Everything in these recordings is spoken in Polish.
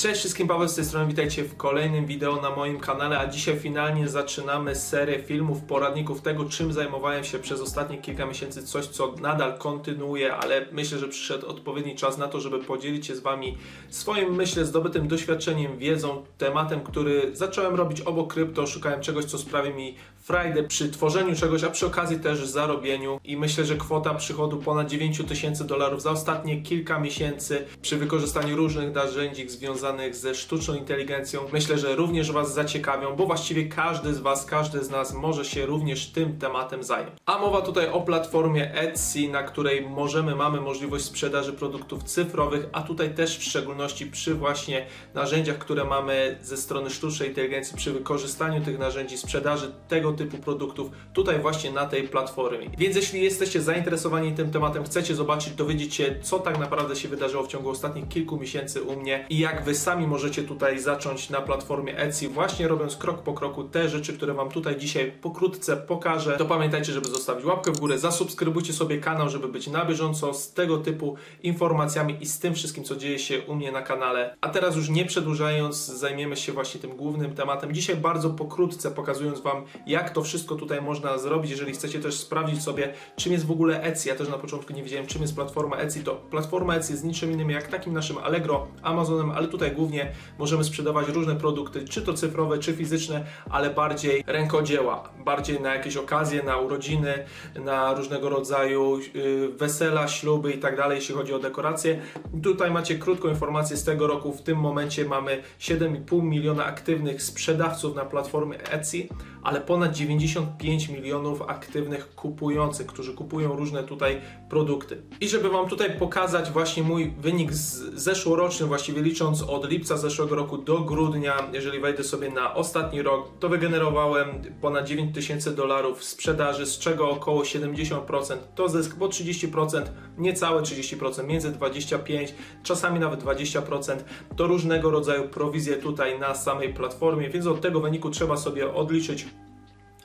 Cześć wszystkim, Paweł z tej strony, witajcie w kolejnym wideo na moim kanale, a dzisiaj finalnie zaczynamy serię filmów, poradników tego, czym zajmowałem się przez ostatnie kilka miesięcy, coś co nadal kontynuuję, ale myślę, że przyszedł odpowiedni czas na to, żeby podzielić się z Wami swoim, myślę, zdobytym doświadczeniem, wiedzą, tematem, który zacząłem robić obok krypto, szukałem czegoś, co sprawi mi frajdę przy tworzeniu czegoś, a przy okazji też zarobieniu. I myślę, że kwota przychodu ponad 9 tysięcy dolarów za ostatnie kilka miesięcy przy wykorzystaniu różnych narzędzi związanych ze sztuczną inteligencją myślę, że również Was zaciekawią, bo właściwie każdy z Was, każdy z nas może się również tym tematem zająć. A mowa tutaj o platformie Etsy, na której możemy, mamy możliwość sprzedaży produktów cyfrowych, a tutaj też w szczególności przy właśnie narzędziach, które mamy ze strony sztucznej inteligencji, przy wykorzystaniu tych narzędzi sprzedaży tego typu produktów tutaj właśnie na tej platformie. Więc jeśli jesteście zainteresowani tym tematem, chcecie zobaczyć, dowiedzieć się, co tak naprawdę się wydarzyło w ciągu ostatnich kilku miesięcy u mnie i jak wy sami możecie tutaj zacząć na platformie Etsy, właśnie robiąc krok po kroku te rzeczy, które wam tutaj dzisiaj pokrótce pokażę, to pamiętajcie, żeby zostawić łapkę w górę, zasubskrybujcie sobie kanał, żeby być na bieżąco z tego typu informacjami i z tym wszystkim, co dzieje się u mnie na kanale. A teraz już nie przedłużając, zajmiemy się właśnie tym głównym tematem. Dzisiaj bardzo pokrótce pokazując wam, jak to wszystko tutaj można zrobić. Jeżeli chcecie też sprawdzić sobie, czym jest w ogóle Etsy, ja też na początku nie wiedziałem, czym jest platforma Etsy, to platforma Etsy jest niczym innym jak takim naszym Allegro, Amazonem, ale tutaj głównie możemy sprzedawać różne produkty, czy to cyfrowe, czy fizyczne, ale bardziej rękodzieła, bardziej na jakieś okazje, na urodziny, na różnego rodzaju yy, wesela, śluby i tak dalej, jeśli chodzi o dekoracje. Tutaj macie krótką informację z tego roku. W tym momencie mamy 7,5 miliona aktywnych sprzedawców na platformie Etsy, ale ponad 95 milionów aktywnych kupujących, którzy kupują różne tutaj produkty. I żeby Wam tutaj pokazać właśnie mój wynik zeszłoroczny, właściwie licząc od lipca zeszłego roku do grudnia, jeżeli wejdę sobie na ostatni rok, to wygenerowałem ponad 9 tysięcy dolarów sprzedaży, z czego około 70% to zysk, bo 30%, niecałe 30%, między 25, czasami nawet 20% to różnego rodzaju prowizje tutaj na samej platformie, więc od tego wyniku trzeba sobie odliczyć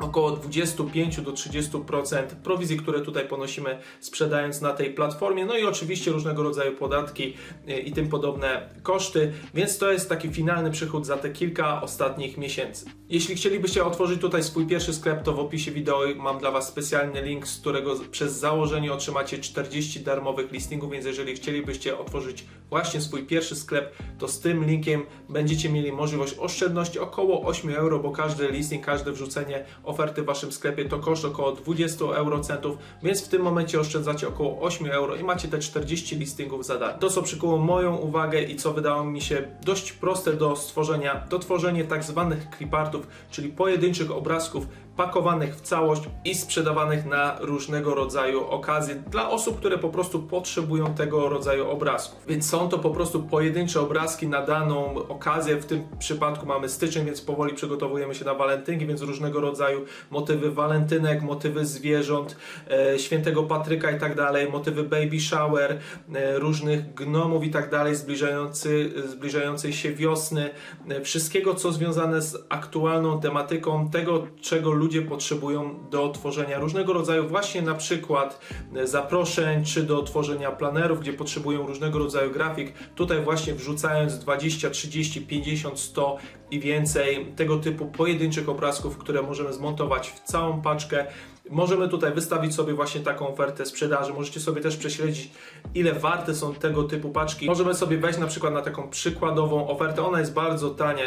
około 25 do 30% prowizji, które tutaj ponosimy sprzedając na tej platformie, no i oczywiście różnego rodzaju podatki y, i tym podobne koszty, więc to jest taki finalny przychód za te kilka ostatnich miesięcy. Jeśli chcielibyście otworzyć tutaj swój pierwszy sklep, to w opisie wideo mam dla Was specjalny link, z którego przez założenie otrzymacie 40 darmowych listingów, więc jeżeli chcielibyście otworzyć właśnie swój pierwszy sklep, to z tym linkiem będziecie mieli możliwość oszczędności około 8 euro, bo każdy listing, każde wrzucenie oferty w Waszym sklepie to koszt około 20 eurocentów, więc w tym momencie oszczędzacie około 8 euro i macie te 40 listingów za darmo. To, co przykuło moją uwagę i co wydało mi się dość proste do stworzenia, to tworzenie tak zwanych clipartów, czyli pojedynczych obrazków pakowanych w całość i sprzedawanych na różnego rodzaju okazje dla osób, które po prostu potrzebują tego rodzaju obrazków. Więc są to po prostu pojedyncze obrazki na daną okazję. W tym przypadku mamy styczeń, więc powoli przygotowujemy się na walentynki, więc różnego rodzaju motywy walentynek, motywy zwierząt, e, świętego Patryka i tak dalej, motywy baby shower, e, różnych gnomów i tak dalej, zbliżający, zbliżającej się wiosny, e, wszystkiego co związane z aktualną tematyką tego, czego ludzie potrzebują do tworzenia różnego rodzaju właśnie na przykład e, zaproszeń, czy do tworzenia planerów, gdzie potrzebują różnego rodzaju grafik. Tutaj właśnie wrzucając 20, 30, 50, 100 i więcej tego typu pojedynczych obrazków, które możemy zmontować w całą paczkę. Możemy tutaj wystawić sobie właśnie taką ofertę sprzedaży. Możecie sobie też prześledzić, ile warte są tego typu paczki. Możemy sobie wejść na przykład na taką przykładową ofertę. Ona jest bardzo tania.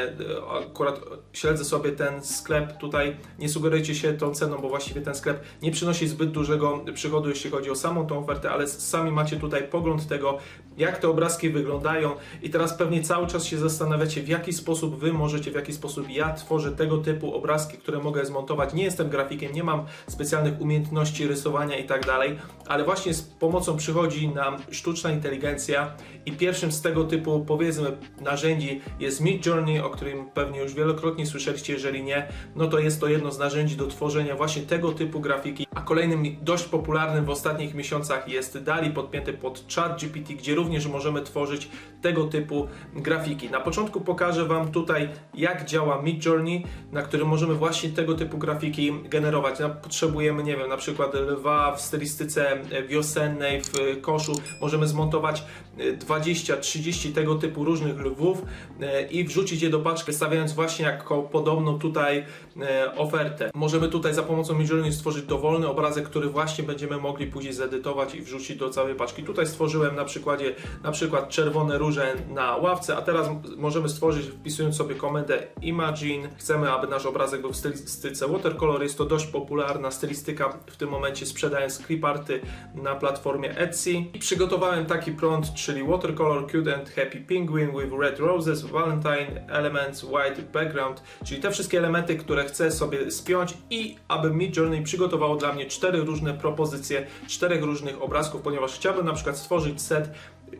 Akurat śledzę sobie ten sklep tutaj. Nie sugerujcie się tą ceną, bo właściwie ten sklep nie przynosi zbyt dużego przychodu, jeśli chodzi o samą tą ofertę, ale sami macie tutaj pogląd tego, jak te obrazki wyglądają. I teraz pewnie cały czas się zastanawiacie, w jaki sposób wy możecie, w jaki sposób ja tworzę tego typu obrazki, które mogę zmontować. Nie jestem grafikiem, nie mam specjalnych umiejętności rysowania i tak dalej, ale właśnie z pomocą przychodzi nam sztuczna inteligencja i pierwszym z tego typu, powiedzmy, narzędzi jest Mid Journey, o którym pewnie już wielokrotnie słyszeliście, jeżeli nie, no to jest to jedno z narzędzi do tworzenia właśnie tego typu grafiki. A kolejnym dość popularnym w ostatnich miesiącach jest DALI podpięty pod ChatGPT, gdzie również możemy tworzyć tego typu grafiki. Na początku pokażę Wam tutaj, jak działa Mid Journey, na którym możemy właśnie tego typu grafiki generować. Potrzebujemy nie wiem, na przykład lwa w stylistyce wiosennej, w koszu, możemy zmontować e, 20-30 tego typu różnych lwów e, i wrzucić je do paczki, stawiając właśnie jako podobną tutaj e, ofertę. Możemy tutaj za pomocą Midjourney stworzyć dowolny obrazek, który właśnie będziemy mogli później zedytować i wrzucić do całej paczki. Tutaj stworzyłem na przykładzie na przykład czerwone róże na ławce, a teraz możemy stworzyć wpisując sobie komendę Imagine. Chcemy, aby nasz obrazek był w stylistyce watercolor. Jest to dość popularna stylistyka w tym momencie sprzedając cliparty na platformie Etsy. I przygotowałem taki prompt, czyli watercolor cute and happy penguin with red roses, valentine elements, white background, czyli te wszystkie elementy, które chcę sobie spiąć i aby Midjourney przygotowało dla mnie cztery różne propozycje, czterech różnych obrazków, ponieważ chciałbym na przykład stworzyć set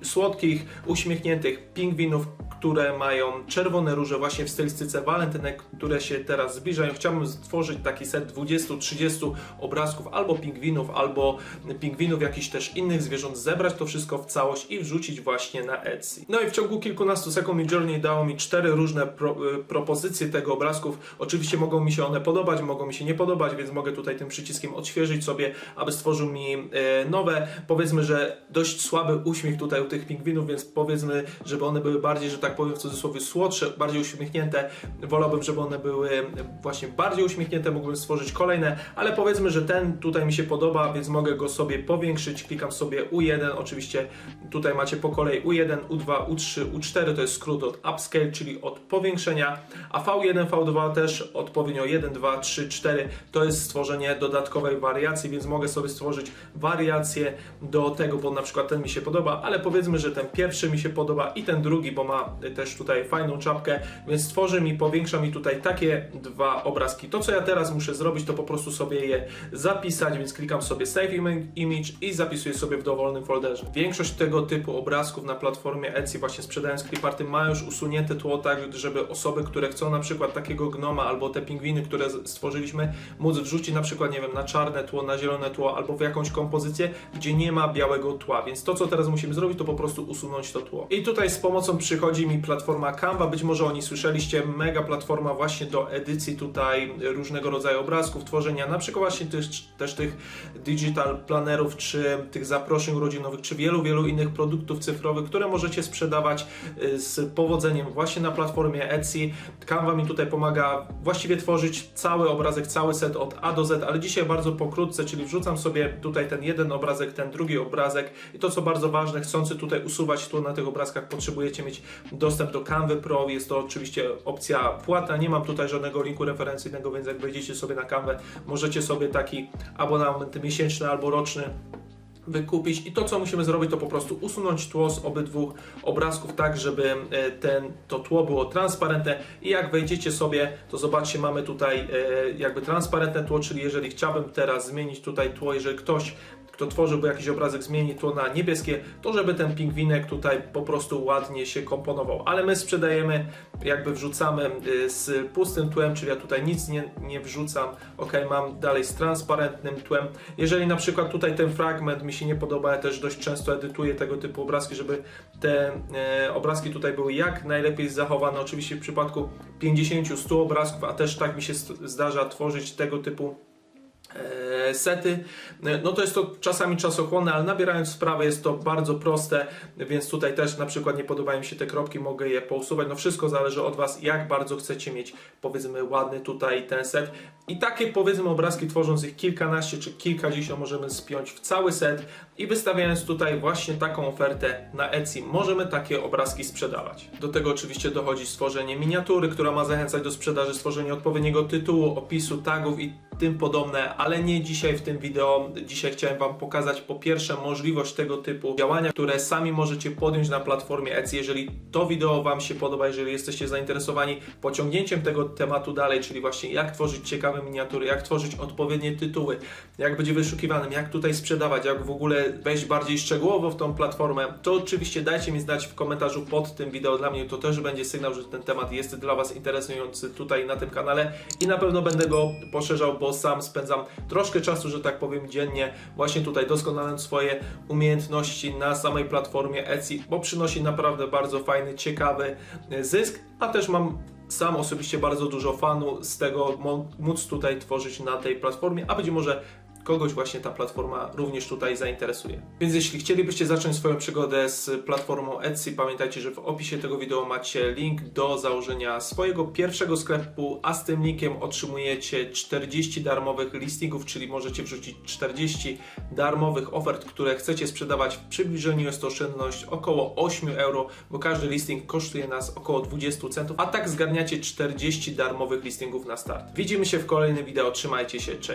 słodkich, uśmiechniętych pingwinów, które mają czerwone róże właśnie w stylistyce walentynek, które się teraz zbliżają. Chciałbym stworzyć taki set 20-30 obrazków albo pingwinów, albo pingwinów jakichś też innych zwierząt, zebrać to wszystko w całość i wrzucić właśnie na Etsy. No i w ciągu kilkunastu sekund Midjourney dało mi cztery różne pro, y, propozycje tego obrazków. Oczywiście mogą mi się one podobać, mogą mi się nie podobać, więc mogę tutaj tym przyciskiem odświeżyć sobie, aby stworzył mi e, nowe. Powiedzmy, że dość słaby uśmiech tutaj tych pingwinów, więc powiedzmy, żeby one były bardziej, że tak powiem w cudzysłowie słodsze, bardziej uśmiechnięte. Wolałbym, żeby one były właśnie bardziej uśmiechnięte, mógłbym stworzyć kolejne, ale powiedzmy, że ten tutaj mi się podoba, więc mogę go sobie powiększyć. Klikam sobie U1, oczywiście tutaj macie po kolei U1, U2, U3, U4 to jest skrót od upscale, czyli od powiększenia, a V1, V2 też odpowiednio 1, 2, 3, 4 to jest stworzenie dodatkowej wariacji, więc mogę sobie stworzyć wariację do tego, bo na przykład ten mi się podoba, ale powiedzmy, że ten pierwszy mi się podoba i ten drugi, bo ma też tutaj fajną czapkę, więc tworzy mi, powiększa mi tutaj takie dwa obrazki. To co ja teraz muszę zrobić, to po prostu sobie je zapisać, więc klikam sobie Save Ima- Image i zapisuję sobie w dowolnym folderze. Większość tego typu obrazków na platformie Etsy, właśnie sprzedając cliparty, ma już usunięte tło tak, żeby osoby, które chcą na przykład takiego gnoma albo te pingwiny, które stworzyliśmy, móc wrzucić na przykład, nie wiem, na czarne tło, na zielone tło albo w jakąś kompozycję, gdzie nie ma białego tła. Więc to, co teraz musimy zrobić, to po prostu usunąć to tło. I tutaj z pomocą przychodzi mi platforma Canva. Być może o niej słyszeliście. Mega platforma właśnie do edycji tutaj różnego rodzaju obrazków, tworzenia na przykład właśnie też, też tych digital planerów, czy tych zaproszeń urodzinowych, czy wielu, wielu innych produktów cyfrowych, które możecie sprzedawać y, z powodzeniem właśnie na platformie Etsy. Canva mi tutaj pomaga właściwie tworzyć cały obrazek, cały set od A do Z, ale dzisiaj bardzo pokrótce, czyli wrzucam sobie tutaj ten jeden obrazek, ten drugi obrazek i to co bardzo ważne, chcący tutaj usuwać tu na tych obrazkach potrzebujecie mieć dostęp do Canva Pro, jest to oczywiście opcja płatna, nie mam tutaj żadnego linku referencyjnego, więc jak wejdziecie sobie na Canva, możecie sobie taki abonament miesięczny albo roczny wykupić. I to co musimy zrobić to po prostu usunąć tło z obydwu obrazków tak, żeby e, ten, to tło było transparentne. I jak wejdziecie sobie to zobaczcie mamy tutaj e, jakby transparentne tło, czyli jeżeli chciałbym teraz zmienić tutaj tło, jeżeli ktoś kto tworzyłby jakiś obrazek zmieni tło na niebieskie, to żeby ten pingwinek tutaj po prostu ładnie się komponował. Ale my sprzedajemy, jakby wrzucamy y, z pustym tłem, czyli ja tutaj nic nie, nie wrzucam. Ok, mam dalej z transparentnym tłem. Jeżeli na przykład tutaj ten fragment mi się nie podoba, ja też dość często edytuję tego typu obrazki, żeby te e, obrazki tutaj były jak najlepiej zachowane. Oczywiście w przypadku 50-100 obrazków, a też tak mi się zdarza tworzyć tego typu sety. E, No to jest to czasami czasochłonne, ale nabierając sprawę jest to bardzo proste, więc tutaj też na przykład nie podobają mi się te kropki, mogę je pousuwać. No wszystko zależy od Was, jak bardzo chcecie mieć powiedzmy ładny tutaj ten set. I takie powiedzmy obrazki tworząc ich kilkanaście czy kilkadziesiąt możemy spiąć w cały set i wystawiając tutaj właśnie taką ofertę na Etsy możemy takie obrazki sprzedawać. Do tego oczywiście dochodzi stworzenie miniatury, która ma zachęcać do sprzedaży, stworzenie odpowiedniego tytułu, opisu, tagów i tym podobne, ale nie dzisiaj w tym wideo. Dzisiaj chciałem Wam pokazać po pierwsze możliwość tego typu działania, które sami możecie podjąć na platformie Etsy. Jeżeli to wideo Wam się podoba, jeżeli jesteście zainteresowani pociągnięciem tego tematu dalej, czyli właśnie jak tworzyć ciekawe miniatury, jak tworzyć odpowiednie tytuły, jak być wyszukiwanym, jak tutaj sprzedawać, jak w ogóle wejść bardziej szczegółowo w tą platformę, to oczywiście dajcie mi znać w komentarzu pod tym wideo. Dla mnie to też będzie sygnał, że ten temat jest dla Was interesujący tutaj na tym kanale i na pewno będę go poszerzał, bo sam spędzam troszkę czasu, że tak powiem, dziennie właśnie tutaj doskonaląc swoje umiejętności na samej platformie Etsy, bo przynosi naprawdę bardzo fajny, ciekawy e, zysk, a też mam sam osobiście bardzo dużo fanu z tego móc tutaj tworzyć na tej platformie, a być może kogoś właśnie ta platforma również tutaj zainteresuje. Więc jeśli chcielibyście zacząć swoją przygodę z platformą Etsy, pamiętajcie, że w opisie tego wideo macie link do założenia swojego pierwszego sklepu, a z tym linkiem otrzymujecie 40 darmowych listingów, czyli możecie wrzucić 40 darmowych ofert, które chcecie sprzedawać. W przybliżeniu jest to oszczędność około 8 euro, bo każdy listing kosztuje nas około 20 centów, a tak zgarniacie 40 darmowych listingów na start. Widzimy się w kolejnym wideo, trzymajcie się, cześć!